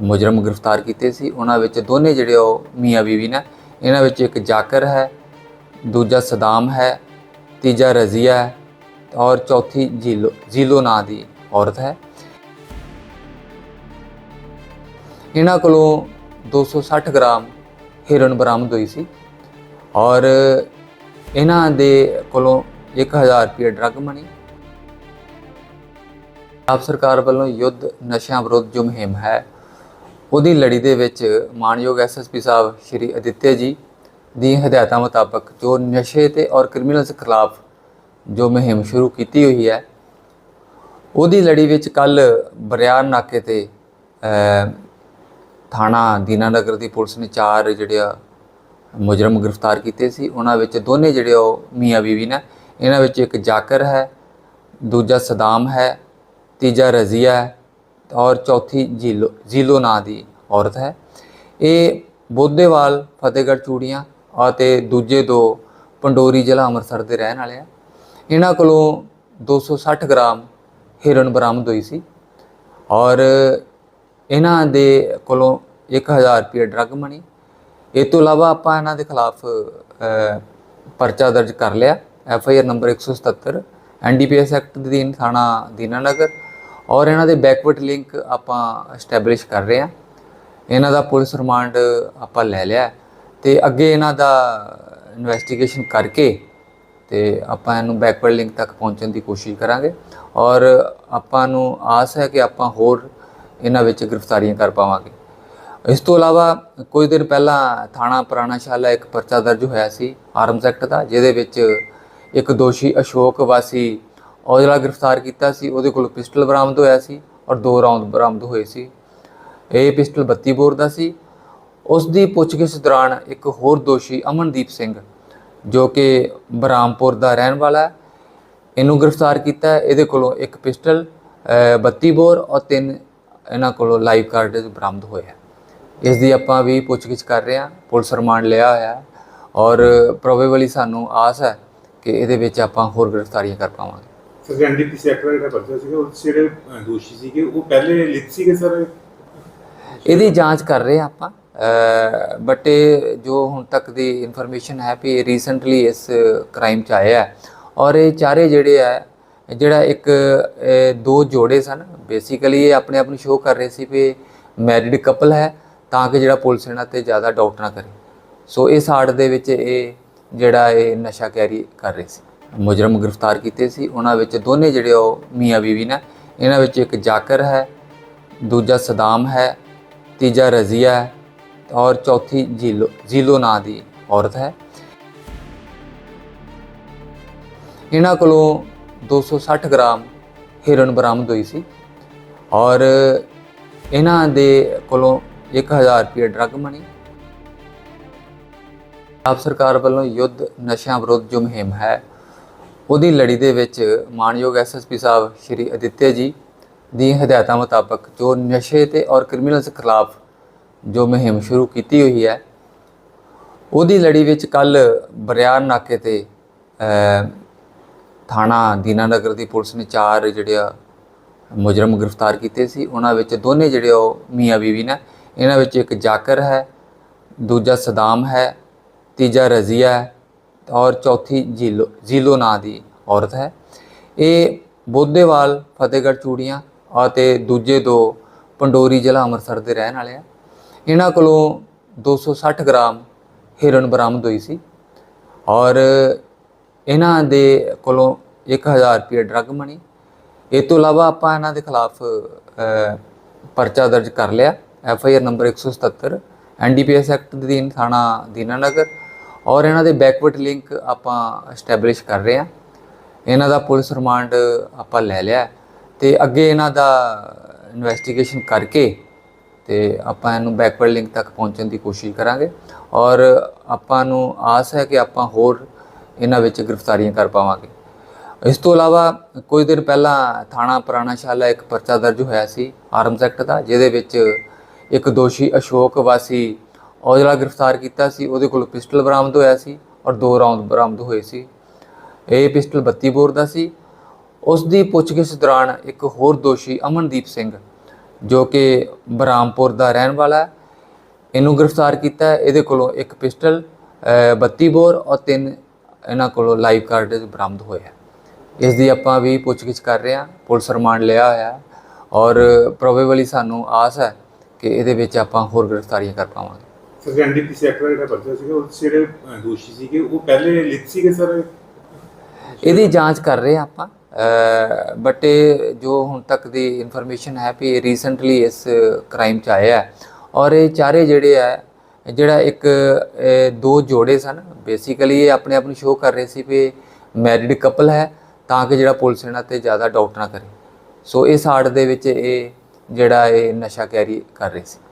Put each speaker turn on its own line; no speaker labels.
ਮੁਜਰਮ ਗ੍ਰਿਫਤਾਰ ਕੀਤੇ ਸੀ। ਉਹਨਾਂ ਵਿੱਚ ਦੋਨੇ ਜਿਹੜੇ ਉਹ ਮੀਆਂ ਬੀਵੀ ਨੇ, ਇਹਨਾਂ ਵਿੱਚ ਇੱਕ ਜਾਕਰ ਹੈ, ਦੂਜਾ ਸਦਾਮ ਹੈ, ਤੀਜਾ ਰਜ਼ੀਆ ਹੈ ਔਰ ਚੌਥੀ ਜੀਲੋ ਜੀਲੋ ਨਾਂ ਦੀ ਔਰਤ ਹੈ। ਇਹਨਾਂ ਕੋਲੋਂ 260 ਗ੍ਰਾਮ ਹੀਰੋਇਨ ਬਰਾਮਦ ਹੋਈ ਸੀ ਔਰ ਇਹਨਾਂ ਦੇ ਕੋਲੋਂ 1000 ਰੁਪਏ ਡਰੱਗ ਮਣੀ ਆਪ ਸਰਕਾਰ ਵੱਲੋਂ ਯੁੱਧ ਨਸ਼ਿਆਂ ਵਿਰੁੱਧ ਜੋ ਮੁਹਿੰਮ ਹੈ ਉਹਦੀ ਲੜੀ ਦੇ ਵਿੱਚ ਮਾਨਯੋਗ ਐਸਐਸਪੀ ਸਾਹਿਬ ਸ਼੍ਰੀ ਅਦਿੱਤਿਆ ਜੀ ਦੀ ਹਦਾਇਤਾਂ ਮੁਤਾਬਕ ਜੋ ਨਸ਼ੇ ਤੇ ਔਰ ਕ੍ਰਿਮੀਨਲਸ ਖਿਲਾਫ ਜੋ ਮੁਹਿੰਮ ਸ਼ੁਰੂ ਕੀਤੀ ਹੋਈ ਹੈ, ਉਹਦੀ ਲੜੀ ਵਿੱਚ ਕੱਲ ਬਰਿਆਰ ਨਾਕੇ ਤੇ ਥਾਣਾ ਦੀਨਾਨਗਰ ਦੀ ਪੁਲਿਸ ਨੇ ਚਾਰ ਜਿਹੜੇ ਆ ਮੁਜਰਮ ਗ੍ਰਿਫਤਾਰ ਕੀਤੇ ਸੀ, ਉਹਨਾਂ ਵਿੱਚ ਦੋਨੇ ਜਿਹੜੇ ਉਹ ਮੀਆਂ ਬੀਵੀ ਨੇ, ਇਹਨਾਂ ਵਿੱਚ ਇੱਕ ਜਾਕਰ ਹੈ, ਦੂਜਾ ਸਦਾਮ ਹੈ, ਤੀਜਾ ਰਜ਼ੀਆ ਹੈ ਔਰ ਚੌਥੀ ਜੀਲੋ ਜੀਲੋ ਨਾਂ ਦੀ ਔਰਤ ਹੈ। ਇਹ ਬੋਧੇਵਾਲ, ਫਤਿਹਗੜ੍ਹ ਚੂੜੀਆਂ ਅਤੇ ਦੂਜੇ ਦੋ ਪੰਡੋਰੀ ਜ਼ਿਲ੍ਹਾ ਅੰਮ੍ਰਿਤਸਰ ਦੇ ਰਹਿਣ ਵਾਲੇ ਆ। ਇਹਨਾਂ ਕੋਲੋਂ 260 ਗ੍ਰਾਮ ਹੀਰੋਇਨ ਬਰਾਮਦ ਹੋਈ ਸੀ ਔਰ ਇਹਨਾਂ ਦੇ ਕੋਲੋਂ 1000 ਰੁਪਏ ਡਰੱਗ ਮਣੀ ਇਹ ਤੋਂ ਇਲਾਵਾ ਆਪਾਂ ਇਹਨਾਂ ਦੇ ਖਿਲਾਫ ਪਰਚਾ ਦਰਜ ਕਰ ਲਿਆ। F I R number 177 NDPS act ਦੇ ਅਧੀਨ ਥਾਣਾ ਦੀਨਾਨਗਰ ਔਰ ਇਹਨਾਂ ਦੇ ਬੈਕਵਰਡ ਲਿੰਕ ਆਪਾਂ ਐਸਟੈਬਲਿਸ਼ ਕਰ ਰਹੇ ਹਾਂ। ਇਹਨਾਂ ਦਾ ਪੁਲਿਸ ਰਿਮਾਂਡ ਆਪਾਂ ਲੈ ਲਿਆ ਹੈ ਤੇ ਅੱਗੇ ਇਹਨਾਂ ਦਾ ਇਨਵੈਸਟੀਗੇਸ਼ਨ ਕਰਕੇ ਤੇ ਆਪਾਂ ਇਹਨੂੰ ਬੈਕਵਰਡ ਲਿੰਕ ਤੱਕ ਪਹੁੰਚਣ ਦੀ ਕੋਸ਼ਿਸ਼ ਕਰਾਂਗੇ। ਔਰ ਆਪਾਂ ਨੂੰ ਆਸ ਹੈ ਕਿ ਆਪਾਂ ਹੋਰ ਇਹਨਾਂ ਵਿੱਚ ਗ੍ਰਿਫਤਾਰੀਆਂ ਕਰ ਪਾਵਾਂਗੇ। ਇਸ ਤੋਂ ਇਲਾਵਾ ਕੁਝ ਦਿਨ ਪਹਿਲਾਂ ਥਾਣਾ ਪੁਰਾਣਾਸ਼ਾਲਾ ਇੱਕ ਪਰਚਾ ਦਰਜ ਹੋਇਆ ਸੀ ਆਰਮਸ ਐਕਟ ਦਾ, ਜਿਹਦੇ ਵਿੱਚ ਇੱਕ ਦੋਸ਼ੀ ਅਸ਼ੋਕ ਵਾਸੀ ਔਜਲਾ ਗ੍ਰਿਫਤਾਰ ਕੀਤਾ ਸੀ ਉਹਦੇ ਕੋਲ ਪਿਸਟਲ ਬਰਾਮਦ ਹੋਇਆ ਸੀ ਔਰ ਦੋ ਰਾਉਂਡ ਬਰਾਮਦ ਹੋਏ ਸੀ। ਇਹ ਪਿਸਟਲ 32 ਬੋਰ ਦਾ ਸੀ। ਉਸ ਦੀ ਪੁੱਛਗਿੱਛ ਦੌਰਾਨ ਇੱਕ ਹੋਰ ਦੋਸ਼ੀ ਅਮਨਦੀਪ ਸਿੰਘ ਜੋ ਕਿ ਬਰਾਮਪੁਰ ਦਾ ਰਹਿਣ ਵਾਲਾ ਹੈ ਇਹਨੂੰ ਗ੍ਰਿਫਤਾਰ ਕੀਤਾ। ਇਹਦੇ ਕੋਲੋਂ ਇੱਕ ਪਿਸਟਲ ਅ, 32 ਬੋਰ ਔਰ ਤਿੰਨ ਇਹਨਾਂ ਕੋਲੋਂ ਲਾਈਵ ਕਾਰਡ ਬਰਾਮਦ ਹੋਏ ਹੈ। ਇਸ ਦੀ ਆਪਾਂ ਵੀ ਪੁੱਛਗਿੱਛ ਕਰ ਰਹੇ ਹਾਂ। ਪੁਲਿਸ ਰਿਮਾਂਡ ਲਿਆ ਹੋਇਆ ਹੈ ਔਰ ਪ੍ਰੋਬੇਬਲੀ ਸਾਨੂੰ ਆਸ ਹੈ ਕਿ ਇਹਦੇ ਵਿੱਚ ਆਪਾਂ ਹੋਰ ਗ੍ਰਿਫਤਾਰੀਆਂ ਕਰ ਪਾਵਾਂਗੇ।
ਸਰ ਐਨਡੀਪੀ ਸੈਕਟਰ ਜਿਹੜਾ ਪਰਚਾ ਸੀਗਾ, ਉਹ ਜਿਹੜੇ ਦੋਸ਼ੀ ਸੀਗੇ, ਉਹ ਪਹਿਲੇ ਲਿਖ ਸੀਗੇ ਸਰ?
ਇਹਦੀ ਜਾਂਚ ਕਰ ਰਹੇ ਹਾਂ ਆਪਾਂ। ਬਟ ਇਹ ਜੋ ਹੁਣ ਤੱਕ ਦੀ ਇਨਫੋਰਮੇਸ਼ਨ ਹੈ ਵੀ ਰੀਸੈਂਟਲੀ ਇਸ ਕ੍ਰਾਈਮ ਚ ਆਇਆ ਹੈ। ਔਰ ਇਹ ਚਾਰੇ ਜਿਹੜੇ ਆ ਜਿਹੜਾ ਇੱਕ ਦੋ ਜੋੜੇ ਸਨ। ਬੇਸਿਕਲੀ ਇਹ ਆਪਣੇ ਆਪ ਨੂੰ ਸ਼ੋਅ ਕਰ ਰਹੇ ਸੀ ਵੀ ਮੈਰਿਡ ਕਪਲ ਹੈ, ਤਾਂ ਕਿ ਜਿਹੜਾ ਪੁਲਿਸ ਇਹਨਾਂ ਤੇ ਜ਼ਿਆਦਾ ਡਾਊਟ ਨਾ ਕਰੇ। ਸੋ ਇਸ ਆੜ ਦੇ ਵਿੱਚ ਇਹ ਜਿਹੜਾ ਇਹ ਨਸ਼ਾ ਕੈਰੀ ਕਰ ਰਹੇ ਸੀ। ਮੁਜਰਮ ਗ੍ਰਿਫਤਾਰ ਕੀਤੇ ਸੀ। ਉਹਨਾਂ ਵਿੱਚ ਦੋਨੇ ਜਿਹੜੇ ਉਹ ਮੀਆਂ ਬੀਵੀ ਨੇ। ਇਹਨਾਂ ਵਿੱਚ ਇੱਕ ਜਾਕਰ ਹੈ, ਦੂਜਾ ਸਦਾਮ ਹੈ, ਤੀਜਾ ਰਜ਼ੀਆ ਹੈ ਔਰ ਚੌਥੀ ਜੀਲੋ ਜੀਲੋ ਨਾਂ ਦੀ ਔਰਤ ਹੈ। ਇਹਨਾਂ ਕੋਲੋਂ 260 ਗ੍ਰਾਮ ਹੀਰੋਇਨ ਬਰਾਮਦ ਹੋਈ ਸੀ ਔਰ ਇਹਨਾਂ ਦੇ ਕੋਲੋਂ 1000 ਰੁਪਏ ਡਰੱਗ ਮਣੀ ਆਪ ਸਰਕਾਰ ਵੱਲੋਂ ਯੁੱਧ ਨਸ਼ਿਆਂ ਵਿਰੁੱਧ ਜੋ ਮੁਹਿੰਮ ਹੈ ਉਹਦੀ ਲੜੀ ਦੇ ਵਿੱਚ ਮਾਨਯੋਗ ਐਸਐਸਪੀ ਸਾਹਿਬ ਸ਼੍ਰੀ ਅਦਿੱਤਿਆ ਜੀ ਦੀ ਹਦਾਇਤਾਂ ਮੁਤਾਬਕ ਜੋ ਨਸ਼ੇ ਤੇ ਔਰ ਕ੍ਰਿਮੀਨਲਸ ਖਿਲਾਫ ਜੋ ਮੁਹਿੰਮ ਸ਼ੁਰੂ ਕੀਤੀ ਹੋਈ ਹੈ ਉਹਦੀ ਲੜੀ ਵਿੱਚ ਕੱਲ ਬਰਿਆਰ ਨਾਕੇ ਤੇ ਅ, ਥਾਣਾ ਦੀਨਾਨਗਰ ਦੀ ਪੁਲਿਸ ਨੇ ਚਾਰ ਜਿਹੜੇ ਆ ਮੁਜਰਮ ਗ੍ਰਿਫਤਾਰ ਕੀਤੇ ਸੀ। ਉਹਨਾਂ ਵਿੱਚ ਦੋਨੇ ਜਿਹੜੇ ਉਹ ਮੀਆਂ ਬੀਵੀ ਨੇ। ਇਹਨਾਂ ਵਿੱਚ ਇੱਕ ਜਾਕਰ ਹੈ ਦੂਜਾ ਸਦਾਮ ਹੈ ਤੀਜਾ ਰਜ਼ੀਆ ਹੈ। ਔਰ ਚੌਥੀ ਜੀਲੋ ਜੀਲੋ ਨਾਂ ਦੀ ਔਰਤ ਹੈ। ਇਹ ਬੋਧੇਵਾਲ, ਫਤਿਹਗੜ੍ਹ ਚੂੜੀਆਂ ਅਤੇ ਦੂਜੇ ਦੋ ਪੰਡੋਰੀ ਜ਼ਿਲ੍ਹਾ ਅੰਮ੍ਰਿਤਸਰ ਦੇ ਰਹਿਣ ਵਾਲੇ ਆ। ਇਹਨਾਂ ਕੋਲੋਂ 260 ਗ੍ਰਾਮ ਹੀਰੋਇਨ ਬਰਾਮਦ ਹੋਈ ਸੀ ਔਰ ਇਹਨਾਂ ਦੇ ਕੋਲੋਂ 1000 ਰੁਪਏ ਡਰੱਗ ਮਣੀ ਇਹ ਤੋਂ ਇਲਾਵਾ ਆਪਾਂ ਇਹਨਾਂ ਦੇ ਖਿਲਾਫ ਪਰਚਾ ਦਰਜ ਕਰ ਲਿਆ। F I R number 177 NDPS act ਦੇ ਅਧੀਨ ਥਾਣਾ ਦੀਨਾਨਗਰ ਔਰ ਇਹਨਾਂ ਦੇ ਬੈਕਵਰਡ ਲਿੰਕ ਆਪਾਂ ਐਸਟੈਬਲਿਸ਼ ਕਰ ਰਹੇ ਹਾਂ। ਇਹਨਾਂ ਦਾ ਪੁਲਿਸ ਰਿਮਾਂਡ ਆਪਾਂ ਲੈ ਲਿਆ ਹੈ ਤੇ ਅੱਗੇ ਇਹਨਾਂ ਦਾ ਇਨਵੈਸਟੀਗੇਸ਼ਨ ਕਰਕੇ ਤੇ ਆਪਾਂ ਇਹਨੂੰ ਬੈਕਵਰਡ ਲਿੰਕ ਤੱਕ ਪਹੁੰਚਣ ਦੀ ਕੋਸ਼ਿਸ਼ ਕਰਾਂਗੇ। ਔਰ ਆਪਾਂ ਨੂੰ ਆਸ ਹੈ ਕਿ ਆਪਾਂ ਹੋਰ ਇਹਨਾਂ ਵਿੱਚ ਗ੍ਰਿਫਤਾਰੀਆਂ ਕਰ ਪਾਵਾਂਗੇ। ਇਸ ਤੋਂ ਇਲਾਵਾ ਕੁਝ ਦਿਨ ਪਹਿਲਾਂ ਥਾਣਾ ਪੁਰਾਣਾਸ਼ਾਲਾ ਇੱਕ ਪਰਚਾ ਦਰਜ ਹੋਇਆ ਸੀ ਆਰਮਸ ਐਕਟ ਦਾ, ਜਿਹਦੇ ਵਿੱਚ ਇੱਕ ਦੋਸ਼ੀ ਅਸ਼ੋਕ ਵਾਸੀ ਔਜਲਾ ਗ੍ਰਿਫਤਾਰ ਕੀਤਾ ਸੀ ਉਹਦੇ ਕੋਲ ਪਿਸਟਲ ਬਰਾਮਦ ਹੋਇਆ ਸੀ ਔਰ ਦੋ ਰਾਉਂਡ ਬਰਾਮਦ ਹੋਏ ਸੀ। ਇਹ ਪਿਸਟਲ 32 ਬੋਰ ਦਾ ਸੀ। ਉਸ ਦੀ ਪੁੱਛਗਿੱਛ ਦੌਰਾਨ ਇੱਕ ਹੋਰ ਦੋਸ਼ੀ ਅਮਨਦੀਪ ਸਿੰਘ ਜੋ ਕਿ ਬਰਾਮਪੁਰ ਦਾ ਰਹਿਣ ਵਾਲਾ ਹੈ ਇਹਨੂੰ ਗ੍ਰਿਫਤਾਰ ਕੀਤਾ ਇਹਦੇ ਕੋਲੋਂ ਇੱਕ ਪਿਸਟਲ ਅ, 32 ਬੋਰ ਔਰ ਤਿੰਨ ਇਹਨਾਂ ਕੋਲੋਂ ਲਾਈਵ ਕਾਰਡ ਬਰਾਮਦ ਹੋਏ ਹੈ। ਇਸ ਦੀ ਆਪਾਂ ਵੀ ਪੁੱਛਗਿੱਛ ਕਰ ਰਹੇ ਹਾਂ ਪੁਲਿਸ ਰਿਮਾਂਡ ਲਿਆ ਹੋਇਆ ਹੈ ਔਰ ਪ੍ਰੋਬੇਬਲੀ ਸਾਨੂੰ ਆਸ ਹੈ ਕਿ ਇਹਦੇ ਵਿੱਚ ਆਪਾਂ ਹੋਰ ਗ੍ਰਿਫਤਾਰੀਆਂ ਕਰ ਪਾਵਾਂਗੇ।
ਸਰ ਐਨਡੀਪੀਸੀ ਐਕਟ ਜਿਹੜਾ ਪਰਚਾ ਸੀਗਾ, ਉਹ ਜਿਹੜੇ ਦੋਸ਼ੀ ਸੀਗੇ, ਉਹ ਪਹਿਲੇ ਲਿਖ ਸੀਗੇ ਸਰ?
ਇਹਦੀ ਜਾਂਚ ਕਰ ਰਹੇ ਹਾਂ ਆਪਾਂ। ਬਟ ਇਹ ਜੋ ਹੁਣ ਤੱਕ ਦੀ ਇਨਫੋਰਮੇਸ਼ਨ ਹੈ ਵੀ ਇਹ ਰੀਸੈਂਟਲੀ ਇਸ ਕ੍ਰਾਈਮ ਚ ਆਇਆ ਔਰ ਇਹ ਚਾਰੇ ਜਿਹੜੇ ਹੈ, ਜਿਹੜਾ ਇੱਕ ਦੋ ਜੋੜੇ ਸਨ। ਬੇਸਿਕਲੀ ਇਹ ਆਪਣੇ ਆਪ ਨੂੰ ਸ਼ੋਅ ਕਰ ਰਹੇ ਸੀ ਵੀ ਮੈਰਿਡ ਕਪਲ ਹੈ, ਤਾਂ ਕਿ ਜਿਹੜਾ ਪੁਲਿਸ ਇਹਨਾਂ ਤੇ ਜ਼ਿਆਦਾ ਡਾਊਟ ਨਾ ਕਰੇ। ਸੋ ਇਸ ਆੜ ਦੇ ਵਿੱਚ ਇਹ ਜਿਹੜਾ ਇਹ ਨਸ਼ਾ ਕੈਰੀ ਕਰ ਰਹੇ ਸੀ।